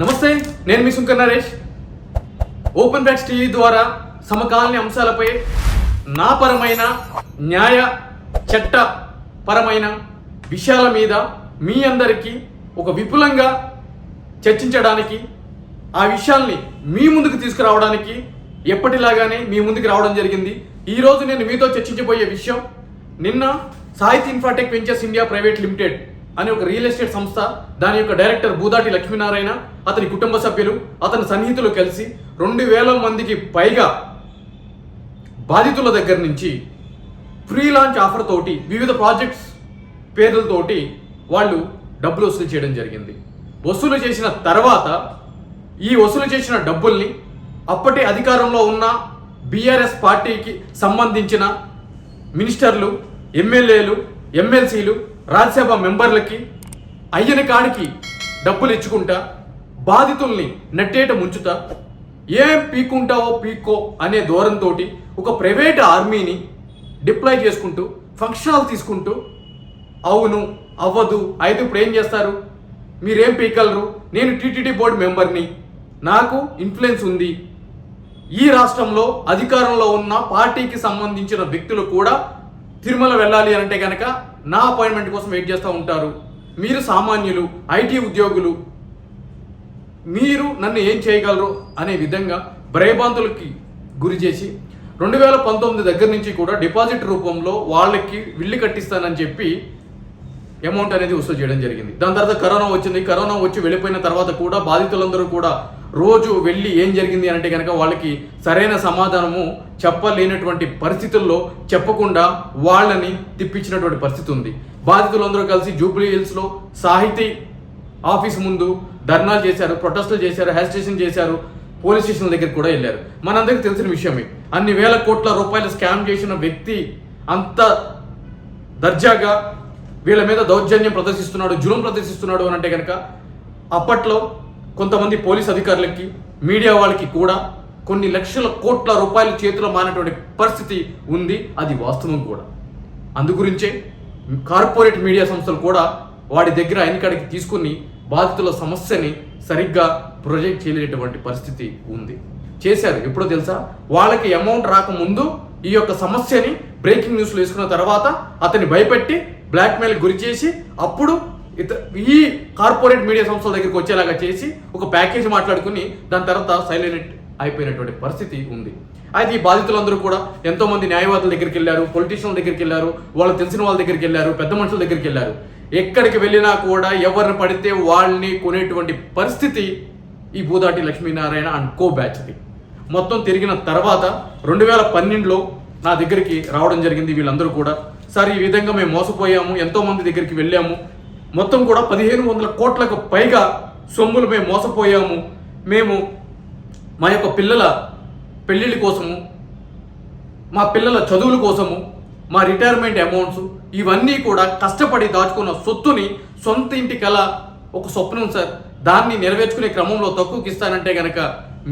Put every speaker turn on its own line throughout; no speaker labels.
నమస్తే నేను మీ Sunkar Naresh. Open backs TV ద్వారా సమకాలీన అంశాలపై నా పరమైన న్యాయ చట్ట పరమైన విషయాల మీద మీ అందరికీ ఒక విపులంగా చర్చించడానికి ఆ విషయాల్ని మీ ముందుకు తీసుకురావడానికి ఎప్పటిలాగానే మీ ముందుకు రావడం జరిగింది. ఈరోజు నేను మీతో చర్చించబోయే విషయం నిన్న Sahiti infratech ventures India private limited అనే ఒక రియల్ ఎస్టేట్ సంస్థ దాని యొక్క డైరెక్టర్ బూదాటి లక్ష్మీనారాయణ అతని కుటుంబ సభ్యులు అతని సన్నిహితులు కలిసి రెండు వేల మందికి పైగా బాధితుల దగ్గర నుంచి ఫ్రీ లాంచ్ ఆఫర్ తోటి వివిధ ప్రాజెక్ట్స్ పేర్లతోటి వాళ్ళు డబ్బులు వసూలు చేయడం జరిగింది. వసూలు చేసిన తర్వాత ఈ వసూలు చేసిన డబ్బుల్ని అప్పటి అధికారంలో ఉన్న బీఆర్ఎస్ పార్టీకి సంబంధించిన మినిస్టర్లు ఎమ్మెల్యేలు ఎమ్మెల్సీలు రాజ్యసభ మెంబర్లకి అయ్యని కాడికి డబ్బులు ఇచ్చుకుంటా బాధితుల్ని నెట్టేట ముంచుతా ఏం పీక్కుంటావో పీక్కో అనే ధోరణితో ఒక ప్రైవేట్ ఆర్మీని డిప్లాయ్ చేసుకుంటూ ఫంక్షనాలు తీసుకుంటూ అవును అవ్వదు అయితే ఇప్పుడు ఏం చేస్తారు? మీరేం పీకలరు? నేను టీటీడీ బోర్డు మెంబర్ని. నాకు ఇన్ఫ్లుయెన్స్ ఉంది. ఈ రాష్ట్రంలో అధికారంలో ఉన్న పార్టీకి సంబంధించిన వ్యక్తులు కూడా తిరుమల వెళ్ళాలి అంటే కనుక నా అపాయింట్మెంట్ కోసం వెయిట్ చేస్తూ ఉంటారు. మీరు సామాన్యులు ఐటీ ఉద్యోగులు మీరు నన్ను ఏం చేయగలరు అనే విధంగా భయభాంతులకి గురి చేసి రెండు వేల పంతొమ్మిది దగ్గర నుంచి కూడా డిపాజిట్ రూపంలో వాళ్ళకి విల్లు కట్టిస్తానని చెప్పి అమౌంట్ అనేది వసూలు చేయడం జరిగింది. దాని తర్వాత కరోనా వచ్చింది. కరోనా వచ్చి వెళ్ళిపోయిన తర్వాత కూడా బాధితులందరూ కూడా రోజు వెళ్ళి ఏం జరిగింది అంటే కనుక వాళ్ళకి సరైన సమాధానము చెప్పలేనటువంటి పరిస్థితుల్లో చెప్పకుండా వాళ్ళని తిప్పించినటువంటి పరిస్థితి ఉంది. బాధితులందరూ కలిసి జూబ్లీ హిల్స్లో సాహితీ ఆఫీస్ ముందు ధర్నాలు చేశారు ప్రొటెస్టులు చేశారు హ్యాష్ స్టేషన్ చేశారు పోలీస్ స్టేషన్ దగ్గరికి కూడా వెళ్ళారు. మనందరికీ తెలిసిన విషయమే అన్ని వేల కోట్ల రూపాయలు స్కామ్ చేసిన వ్యక్తి అంత దర్జాగా వీళ్ళ మీద దౌర్జన్యం ప్రదర్శిస్తున్నాడు జులుం ప్రదర్శిస్తున్నాడు అని అంటే కనుక అప్పట్లో కొంతమంది పోలీస్ అధికారులకి మీడియా వాళ్ళకి కూడా కొన్ని లక్షల కోట్ల రూపాయలు చేతిలో మారినటువంటి పరిస్థితి ఉంది అది వాస్తవం కూడా. అందుగురించే కార్పొరేట్ మీడియా సంస్థలు కూడా వాడి దగ్గర ఎన్నికడికి తీసుకుని బాధితుల సమస్యని సరిగ్గా ప్రొజెక్ట్ చేయలేటువంటి పరిస్థితి ఉంది. చేశారు. ఎప్పుడో తెలుసా? వాళ్ళకి అమౌంట్ రాకముందు ఈ యొక్క సమస్యని బ్రేకింగ్ న్యూస్లో వేసుకున్న తర్వాత అతన్ని భయపెట్టి బ్లాక్మెయిల్ గురి చేసి అప్పుడు ఇత ఈ కార్పొరేట్ మీడియా సంస్థల దగ్గరికి వచ్చేలాగా చేసి ఒక ప్యాకేజ్ మాట్లాడుకుని దాని తర్వాత సైలెంట్ అయిపోయినటువంటి పరిస్థితి ఉంది. అయితే ఈ బాధితులందరూ కూడా ఎంతో మంది న్యాయవాదుల దగ్గరికి వెళ్ళారు పొలిటీషియన్ల దగ్గరికి వెళ్ళారు వాళ్ళు తెలిసిన వాళ్ళ దగ్గరికి వెళ్ళారు పెద్ద మనుషుల దగ్గరికి వెళ్ళారు. ఎక్కడికి వెళ్ళినా కూడా ఎవరిని పడితే వాళ్ళని కొనేటువంటి పరిస్థితి ఈ భూదాటి లక్ష్మీనారాయణ అండ్ కో బ్యాచ్ది. మొత్తం తిరిగిన తర్వాత రెండు వేల పన్నెండులో నా దగ్గరికి రావడం జరిగింది వీళ్ళందరూ కూడా. సార్ ఈ విధంగా మేము మోసపోయాము ఎంతోమంది దగ్గరికి వెళ్ళాము. మొత్తం కూడా పదిహేను వందల కోట్లకు పైగా సొమ్ములు మేము మోసపోయాము. మేము మా యొక్క పిల్లల పెళ్ళిళ్ళ కోసము మా పిల్లల చదువుల కోసము మా రిటైర్మెంట్ అమౌంట్స్ ఇవన్నీ కూడా కష్టపడి దాచుకున్న సొత్తుని సొంత ఇంటి కల ఒక స్వప్నం సార్. దాన్ని నెరవేర్చుకునే క్రమంలో తక్కువకి ఇస్తానంటే గనక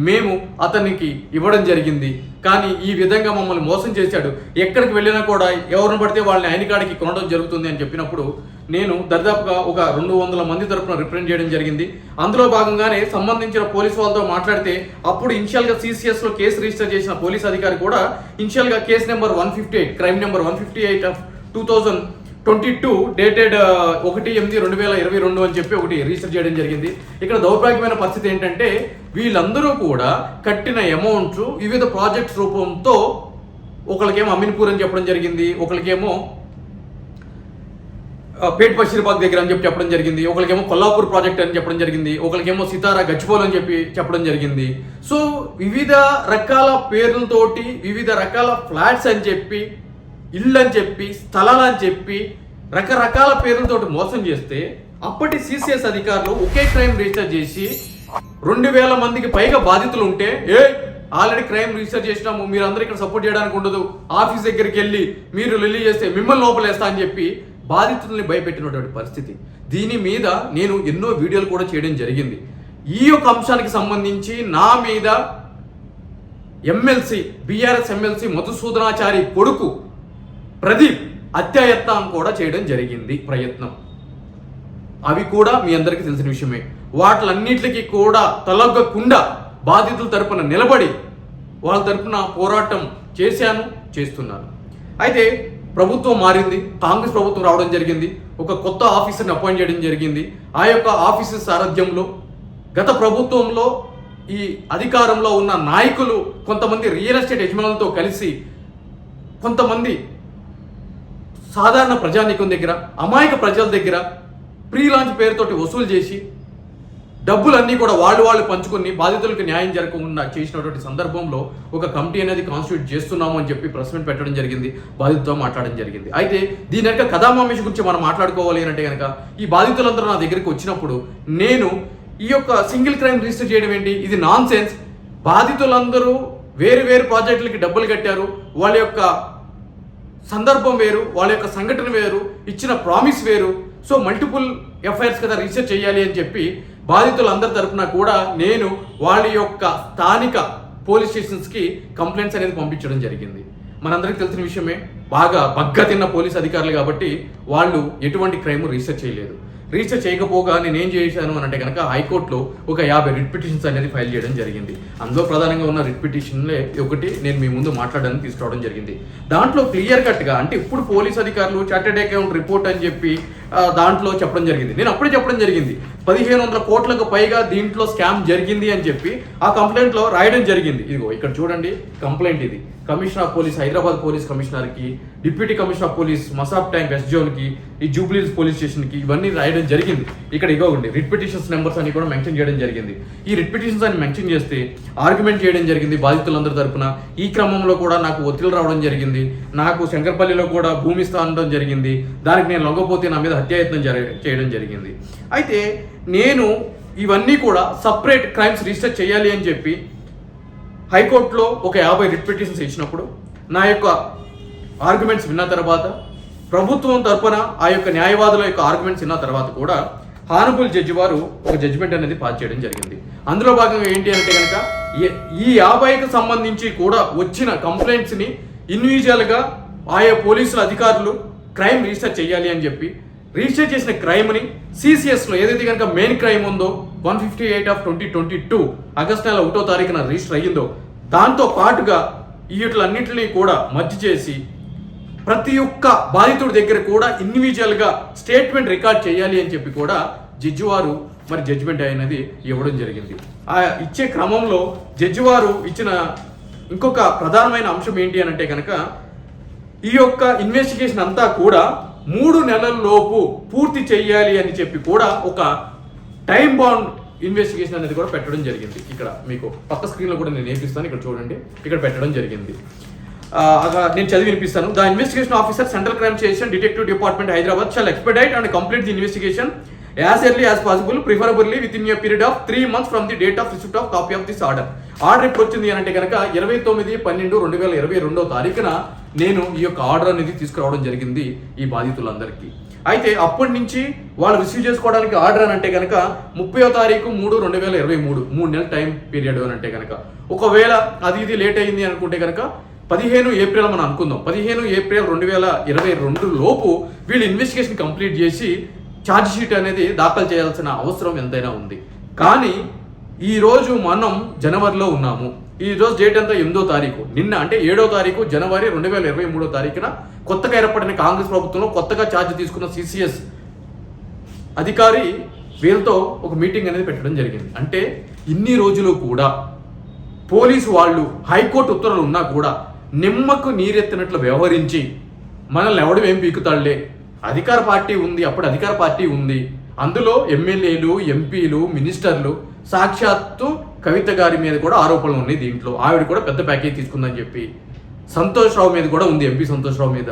మేము అతనికి ఇవ్వడం జరిగింది. కానీ ఈ విధంగా మమ్మల్ని మోసం చేశాడు. ఎక్కడికి వెళ్ళినా కూడా ఎవరిని పడితే వాళ్ళని ఆయనకాడికి కొనడం జరుగుతుంది అని చెప్పినప్పుడు నేను దర్దాపుగా ఒక రెండు వందల మంది తరపున రిప్రజెంట్ చేయడం జరిగింది. అందులో భాగంగానే సంబంధించిన పోలీస్ వాళ్ళతో మాట్లాడితే అప్పుడు ఇన్షియల్గా సీసీఎస్లో కేసు రిజిస్టర్ చేసిన పోలీస్ అధికారి కూడా ఇన్షియల్గా case number one fifty eight crime number one fifty eight of two thousand twenty two dated ఒకటి ఎనిమిది రెండు వేల ఇరవై రెండు అని చెప్పి ఒకటి రీసెర్చ్ చేయడం జరిగింది. ఇక్కడ దౌర్భాగ్యమైన పరిస్థితి ఏంటంటే వీళ్ళందరూ కూడా కట్టిన అమౌంట్స్ వివిధ ప్రాజెక్ట్స్ రూపంతో ఒకరికేమో అమీన్పూర్ అని చెప్పడం జరిగింది ఒకరికేమో పేట్ బషీర్బాగ్ దగ్గర అని చెప్పి చెప్పడం జరిగింది ఒకరికేమో కొల్లాపూర్ ప్రాజెక్ట్ అని చెప్పడం జరిగింది ఒకరికేమో సితారా గచ్చిపోల్ అని చెప్పి చెప్పడం జరిగింది. సో వివిధ రకాల పేర్లతోటి వివిధ రకాల ఫ్లాట్స్ అని చెప్పి ఇళ్ళు అని చెప్పి స్థలాలు అని చెప్పి రకరకాల పేర్లతోటి మోసం చేస్తే అప్పటి సిసిఎస్ అధికారులు ఒకే క్రైమ్ రిజిస్టర్ చేసి రెండు వేల మందికి పైగా బాధితులు ఉంటే ఏ ఆల్రెడీ క్రైమ్ రిజిస్టర్ చేసినాము మీరు అందరూ ఇక్కడ సపోర్ట్ చేయడానికి ఉండదు ఆఫీస్ దగ్గరికి వెళ్ళి మీరు రిలీజ్ చేస్తే మిమ్మల్ని లోపలేస్తా అని చెప్పి బాధితుల్ని భయపెట్టినటువంటి పరిస్థితి. దీని మీద నేను ఎన్నో వీడియోలు కూడా చేయడం జరిగింది. ఈ యొక్క అంశానికి సంబంధించి నా మీద ఎమ్మెల్సీ బీఆర్ఎస్ ఎమ్మెల్సీ మధుసూదనాచారి కొడుకు ప్రదీప్ అత్యాయత్నం కూడా చేయడం జరిగింది ప్రయత్నం. అవి కూడా మీ అందరికీ తెలిసిన విషయమే. వాటిలన్నిటికీ కూడా తలగ్గకుండా బాధితుల తరపున నిలబడి వాళ్ళ తరపున పోరాటం చేశాను చేస్తున్నాను. అయితే ప్రభుత్వం మారింది కాంగ్రెస్ ప్రభుత్వం రావడం జరిగింది ఒక కొత్త ఆఫీసర్ని అపాయింట్ చేయడం జరిగింది. ఆ యొక్క ఆఫీసర్ సారథ్యంలో గత ప్రభుత్వంలో ఈ అధికారంలో ఉన్న నాయకులు కొంతమంది రియల్ ఎస్టేట్ యజమానులతో కలిసి కొంతమంది సాధారణ ప్రజానీకం దగ్గర అమాయక ప్రజల దగ్గర ప్రీ లాంచ్ పేరుతోటి వసూలు చేసి డబ్బులన్నీ కూడా వాళ్ళు వాళ్ళు పంచుకొని బాధితులకు న్యాయం జరగకుండా చేసినటువంటి సందర్భంలో ఒక కమిటీ అనేది కాన్స్టిట్యూట్ చేస్తున్నాము అని చెప్పి ప్రెస్ మీట్ పెట్టడం జరిగింది బాధితులతో మాట్లాడడం జరిగింది. అయితే దీని వెనక కథామామిషి గురించి మనం మాట్లాడుకోవాలి అంటే కనుక ఈ బాధితులందరూ నా దగ్గరికి వచ్చినప్పుడు నేను ఈ యొక్క సింగిల్ క్రైమ్ రిజిస్టర్ చేయడం ఏంటి? ఇది నాన్ సెన్స్ బాధితులందరూ వేరు వేరు ప్రాజెక్టులకి డబ్బులు కట్టారు. వాళ్ళ యొక్క సందర్భం వేరు వాళ్ళ యొక్క సంఘటన వేరు ఇచ్చిన ప్రామిస్ వేరు. సో మల్టిపుల్ ఎఫ్ఐఆర్స్ కదా రీసెర్చ్ చేయాలి అని చెప్పి బాధితులందరి తరఫున కూడా నేను వాళ్ళ యొక్క స్థానిక పోలీస్ స్టేషన్స్కి కంప్లైంట్స్ అనేది పంపించడం జరిగింది. మనందరికీ తెలిసిన విషయమే బాగా బగ్గ తిన్న పోలీస్ అధికారులు కాబట్టి వాళ్ళు ఎటువంటి క్రైమ్ రీసెర్చ్ చేయలేదు. రిజిస్టర్ చేయకపోగా నేను ఏం చేశాను అని అంటే కనుక హైకోర్టులో ఒక యాభై రిట్ పిటిషన్స్ అనేది ఫైల్ చేయడం జరిగింది. అందులో ప్రధానంగా ఉన్న రిట్ పిటిషన్లే ఒకటి నేను మీ ముందు మాట్లాడడానికి తీసుకురావడం జరిగింది. దాంట్లో క్లియర్ కట్గా అంటే ఇప్పుడు పోలీస్ అధికారులు చార్టెడ్ అకౌంట్ రిపోర్ట్ అని చెప్పి దాంట్లో చెప్పడం జరిగింది. నేను అప్పుడే చెప్పడం జరిగింది. పదిహేను వందల కోట్లకు పైగా దీంట్లో స్కామ్ జరిగింది అని చెప్పి ఆ కంప్లైంట్లో రాయడం జరిగింది. ఇదిగో ఇక్కడ చూడండి కంప్లైంట్ ఇది. Commissioner of police Hyderabad police కమిషనర్కి deputy commissioner of police Masab tank S జోన్కి ఈ జూబ్లీస్ పోలీస్ స్టేషన్కి ఇవన్నీ రాయడం జరిగింది. ఇక్కడ ఇవ్వండి రిట్ పిటిషన్స్ నెంబర్స్ అని కూడా మెన్షన్ చేయడం జరిగింది. ఈ రిట్ పిటిషన్స్ అని మెన్షన్ చేస్తే ఆర్గ్యుమెంట్ చేయడం జరిగింది బాధితులందరి తరపున. ఈ క్రమంలో కూడా నాకు ఒత్తిడి రావడం జరిగింది. నాకు శంకర్పల్లిలో కూడా భూమి స్థానం జరిగింది. దానికి నేను లొంగపోతే నా మీద హత్యాయత్నం జరి చేయడం జరిగింది. అయితే నేను ఇవన్నీ కూడా సపరేట్ క్రైమ్స్ రిజిస్టర్ చేయాలి అని చెప్పి హైకోర్టులో ఒక యాభై రిట్ పిటిషన్స్ ఇచ్చినప్పుడు నా యొక్క ఆర్గ్యుమెంట్స్ విన్న తర్వాత ప్రభుత్వం తరపున ఆ యొక్క న్యాయవాదుల యొక్క ఆర్గ్యుమెంట్స్ విన్న తర్వాత కూడా హానబుల్ జడ్జి వారు ఒక జడ్జిమెంట్ అనేది పాస్ చేయడం జరిగింది. అందులో భాగంగా ఏంటి అంటే కనుక ఈ యాభైకి సంబంధించి కూడా వచ్చిన కంప్లైంట్స్ని ఇండివిజువల్గా ఆయా పోలీసుల అధికారులు క్రైమ్ రిజిస్టర్ చేయాలి అని చెప్పి రిజిస్టర్ చేసిన క్రైమ్ని సిసిఎస్లో ఏదైతే కనుక మెయిన్ క్రైమ్ ఉందో one fifty eight of twenty twenty two August నెల ఒకటో తారీఖున రిజిస్టర్ అయ్యిందో దాంతో పాటుగా వీటిలన్నింటినీ కూడా మధ్య చేసి ప్రతి ఒక్క బాధితుడి దగ్గర కూడా ఇండివిజువల్గా స్టేట్మెంట్ రికార్డ్ చేయాలి అని చెప్పి కూడా జడ్జి వారు మరి జడ్జిమెంట్ అయినది ఇవ్వడం జరిగింది. ఆ ఇచ్చే క్రమంలో జడ్జి వారు ఇచ్చిన ఇంకొక ప్రధానమైన అంశం ఏంటి అని అంటే కనుక ఈ యొక్క ఇన్వెస్టిగేషన్ అంతా కూడా మూడు నెలల్లోపు పూర్తి చేయాలి అని చెప్పి కూడా ఒక టైం బాండ్ ఇన్వెస్టిగేషన్ అనేది కూడా పెట్టడం జరిగింది. ఇక్కడ మీకు పక్క స్క్రీన్లో కూడా నేను నేర్పిస్తాను. ఇక్కడ చూడండి. ఇక్కడ పెట్టడం జరిగింది. నేను చదివి వినిపిస్తాను. The investigation officer central crime station detective department Hyderabad shall expedite and complete the investigation as early as possible preferably within a period of three months from the date of receipt of copy of this order order ఎప్పుడు వచ్చింది అని అంటే కనుక ఇరవై తొమ్మిది పన్నెండు రెండు వేల ఇరవై రెండో తారీఖున నేను ఈ యొక్క ఆర్డర్ అనేది తీసుకురావడం జరిగింది ఈ బాధితులందరికీ. అయితే అప్పటి నుంచి వాళ్ళు రిసీవ్ చేసుకోవడానికి ఆర్డర్ అని అంటే కనుక ముప్పయో తారీఖు మూడు రెండు వేల ఇరవై మూడు మూడు నెలల టైం పీరియడ్ అని అంటే కనుక ఒకవేళ అది ఇది లేట్ అయింది అనుకుంటే కనుక పదిహేను ఏప్రిల్ మనం అనుకుందాం. పదిహేను ఏప్రిల్ రెండు వేల ఇరవై రెండు లోపు వీళ్ళు ఇన్వెస్టిగేషన్ కంప్లీట్ చేసి ఛార్జ్ షీట్ అనేది దాఖలు చేయాల్సిన అవసరం ఎంతైనా ఉంది. కానీ ఈ రోజు మనం జనవరిలో ఉన్నాము. ఈ రోజు డేట్ అంతా ఎనిమిదో తారీఖు. నిన్న అంటే ఏడో తారీఖు జనవరి రెండు వేల ఇరవై మూడో తారీఖున కొత్తగా ఏర్పడిన కాంగ్రెస్ ప్రభుత్వంలో కొత్తగా ఛార్జ్ తీసుకున్న సిసిఎస్ అధికారి వీళ్ళతో ఒక మీటింగ్ అనేది పెట్టడం జరిగింది. అంటే ఇన్ని రోజులు కూడా పోలీసు వాళ్ళు హైకోర్టు ఉత్తర్వులు ఉన్నా కూడా నిమ్మకు నీరెత్తినట్లు వ్యవహరించి మనల్ని ఎవడు ఏం పీకుతాడులే? అధికార పార్టీ ఉంది అప్పుడు అధికార పార్టీ ఉంది. అందులో ఎమ్మెల్యేలు ఎంపీలు మినిస్టర్లు సాక్షాత్తు కవిత గారి మీద కూడా ఆరోపణలు ఉన్నాయి దీంట్లో. ఆవిడ కూడా పెద్ద ప్యాకేజ్ తీసుకుందని చెప్పి. సంతోష్ రావు మీద కూడా ఉంది ఎంపీ సంతోష్ రావు మీద.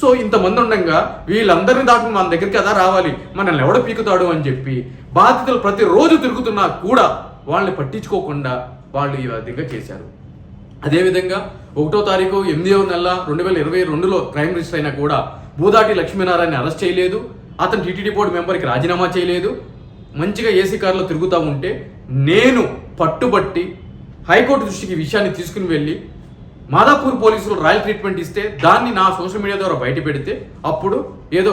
సో ఇంతమంది ఉండగా వీళ్ళందరినీ దాటుకుని మన దగ్గరికి కదా రావాలి? మనల్ని ఎవడ పీకుతాడు అని చెప్పి బాధితులు ప్రతిరోజు తిరుగుతున్నా కూడా వాళ్ళని పట్టించుకోకుండా వాళ్ళు ఈ విధంగా చేశారు. అదేవిధంగా ఒకటో తారీఖు ఎనిమిదవ నెల రెండు వేల ఇరవై రెండులో క్రైమ్ రిజిస్టర్ అయినా కూడా భూదాటి లక్ష్మీనారాయణ అరెస్ట్ చేయలేదు. అతను టీటీడీ బోర్డు మెంబర్కి రాజీనామా చేయలేదు. మంచిగా ఏసీ కారులో తిరుగుతూ ఉంటే నేను పట్టుబట్టి హైకోర్టు దృష్టికి విషయాన్ని తీసుకుని వెళ్ళి మాదాపూర్ పోలీసులు రాయల్ ట్రీట్మెంట్ ఇస్తే దాన్ని నా సోషల్ మీడియా ద్వారా బయట పెడితే అప్పుడు ఏదో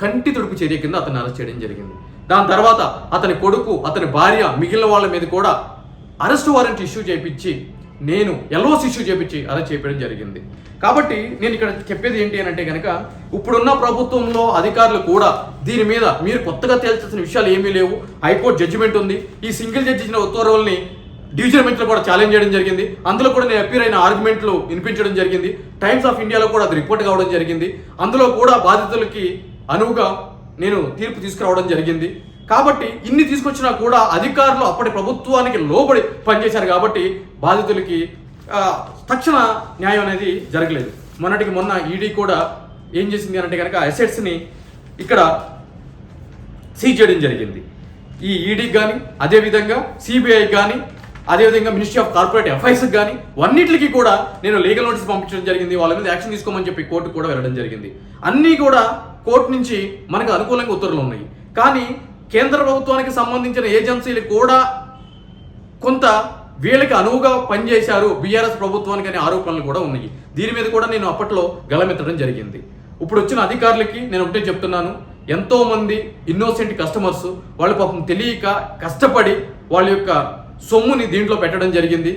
కంటి తుడుపు చర్య కింద అతను అరెస్ట్ చేయడం జరిగింది. దాని తర్వాత అతని కొడుకు అతని భార్య మిగిలిన వాళ్ళ మీద కూడా అరెస్ట్ వారెంట్ ఇష్యూ చేయించి నేను ఎల్ఓసి ఇష్యూ చేపించి అలా చేయడం జరిగింది. కాబట్టి నేను ఇక్కడ చెప్పేది ఏంటి అని అంటే కనుక ఇప్పుడున్న ప్రభుత్వంలో అధికారులు కూడా దీని మీద మీరు కొత్తగా తేల్చాల్సిన విషయాలు ఏమీ లేవు. హైకోర్టు జడ్జిమెంట్ ఉంది. ఈ సింగిల్ జడ్జి ఇచ్చిన ఉత్తర్వుల్ని డివిజన్ బెంచ్లో కూడా ఛాలెంజ్ చేయడం జరిగింది. అందులో కూడా నేను అపీర్ అయిన ఆర్గ్యుమెంట్లు వినిపించడం జరిగింది. టైమ్స్ ఆఫ్ ఇండియాలో కూడా అది రిపోర్ట్ కావడం జరిగింది. అందులో కూడా బాధితులకి అనువుగా నేను తీర్పు తీసుకురావడం జరిగింది. కాబట్టి ఇన్ని తీసుకొచ్చినా కూడా అధికారులు అప్పటి ప్రభుత్వానికి లోబడి పనిచేశారు కాబట్టి బాధితులకి తక్షణ న్యాయం అనేది జరగలేదు. మొన్నటికి మొన్న ఈడీ కూడా ఏం చేసింది అంటే కనుక అసెట్స్ని ఇక్కడ సీజ్ చేయడం జరిగింది. ఈ ఈడీకి కానీ అదేవిధంగా సిబిఐకి కానీ అదేవిధంగా మినిస్ట్రీ ఆఫ్ కార్పొరేట్ ఎఫ్ఐఎస్కి కానీ అన్నింటికి కూడా నేను లీగల్ నోటీస్ పంపించడం జరిగింది. వాళ్ళ మీద యాక్షన్ తీసుకోమని చెప్పి కోర్టు కూడా వెళ్ళడం జరిగింది. అన్నీ కూడా కోర్టు నుంచి మనకు అనుకూలంగా ఉత్తర్వులు ఉన్నాయి. కానీ కేంద్ర ప్రభుత్వానికి సంబంధించిన ఏజెన్సీలు కూడా కొంత వీళ్ళకి అనువుగా పనిచేశారు బీఆర్ఎస్ ప్రభుత్వానికి అనే ఆరోపణలు కూడా ఉన్నాయి. దీని మీద కూడా నేను అప్పట్లో గలమెత్తడం జరిగింది. ఇప్పుడు వచ్చిన అధికారులకి నేను ఒకటే చెప్తున్నాను. ఎంతోమంది ఇన్నోసెంట్ కస్టమర్స్ వాళ్ళు పాపం తెలియక కష్టపడి వాళ్ళ యొక్క సొమ్ముని దీంట్లో పెట్టడం జరిగింది.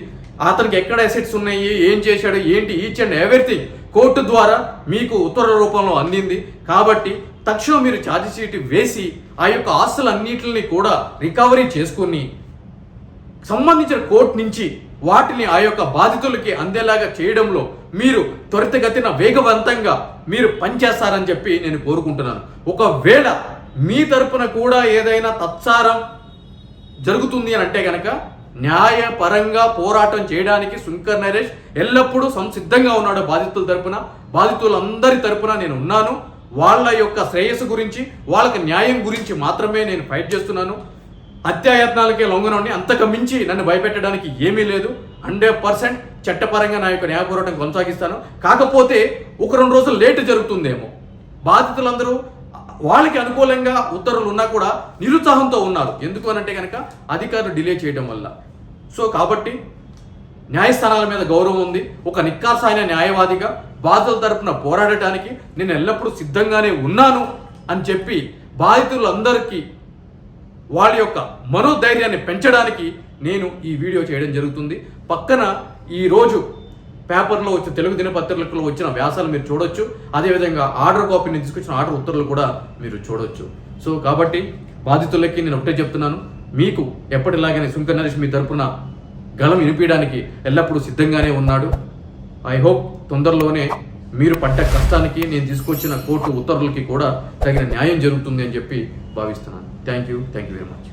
అతనికి ఎక్కడ అసెట్స్ ఉన్నాయి ఏం చేశాడు ఏంటి ఈచ్ అండ్ ఎవ్రీథింగ్ కోర్టు ద్వారా మీకు ఉత్తర్వుల రూపంలో అందింది. కాబట్టి తక్షణం మీరు ఛార్జ్ షీట్ వేసి ఆ యొక్క ఆస్తులన్నింటిని కూడా రికవరీ చేసుకుని సంబంధించిన కోర్టు నుంచి వాటిని ఆ యొక్క బాధితులకి అందేలాగా చేయడంలో మీరు త్వరితగతిన వేగవంతంగా మీరు పనిచేస్తారని చెప్పి నేను కోరుకుంటున్నాను. ఒకవేళ మీ తరపున కూడా ఏదైనా తత్సారం జరుగుతుంది అని అంటే కనుక న్యాయపరంగా పోరాటం చేయడానికి శంకర్ నరేష్ ఎల్లప్పుడూ సంసిద్ధంగా ఉన్నాడు బాధితుల తరపున. బాధితులందరి తరపున నేను ఉన్నాను. వాళ్ళ యొక్క శ్రేయస్సు గురించి వాళ్ళకి న్యాయం గురించి మాత్రమే నేను ఫైట్ చేస్తున్నాను. హత్యాయత్నాలకే లొంగనండి అంతకు మించి నన్ను భయపెట్టడానికి ఏమీ లేదు. హండ్రెడ్ పర్సెంట్ చట్టపరంగా నా యొక్క న్యాయ పోరాటం కొనసాగిస్తాను. కాకపోతే ఒక రెండు రోజులు లేట్ జరుగుతుందేమో. బాధితులందరూ వాళ్ళకి అనుకూలంగా ఉత్తర్వులు ఉన్నా కూడా నిరుత్సాహంతో ఉన్నారు. ఎందుకు అనంటే కనుక అధికారులు డిలే చేయడం వల్ల. సో కాబట్టి న్యాయస్థానాల మీద గౌరవం ఉంది. ఒక నిక్కార్సైన న్యాయవాదిగా బాధితుల తరపున పోరాడటానికి నేను ఎల్లప్పుడూ సిద్ధంగానే ఉన్నాను అని చెప్పి బాధితులందరికీ వాళ్ళ యొక్క మనోధైర్యాన్ని పెంచడానికి నేను ఈ వీడియో చేయడం జరుగుతుంది. పక్కన ఈరోజు పేపర్లో వచ్చిన తెలుగు దినపత్రికల్లో వచ్చిన వ్యాసాలు మీరు చూడొచ్చు. అదేవిధంగా ఆర్డర్ కాపీని తీసుకొచ్చిన ఆర్డర్ ఉత్తర్వులు కూడా మీరు చూడొచ్చు. సో కాబట్టి బాధితులకి నేను ఒకటే చెప్తున్నాను. మీకు ఎప్పటిలాగానే సుంక నరేష్ మీ తరపున గలం వినిపించడానికి ఎల్లప్పుడూ సిద్ధంగానే ఉన్నాడు. ఐ హోప్ తొందరలోనే మీరు పడ్డ కష్టానికి నేను తీసుకొచ్చిన కోర్టు ఉత్తర్వులకి కూడా తగిన న్యాయం జరుగుతుంది అని చెప్పి భావిస్తున్నాను. Thank you thank you very much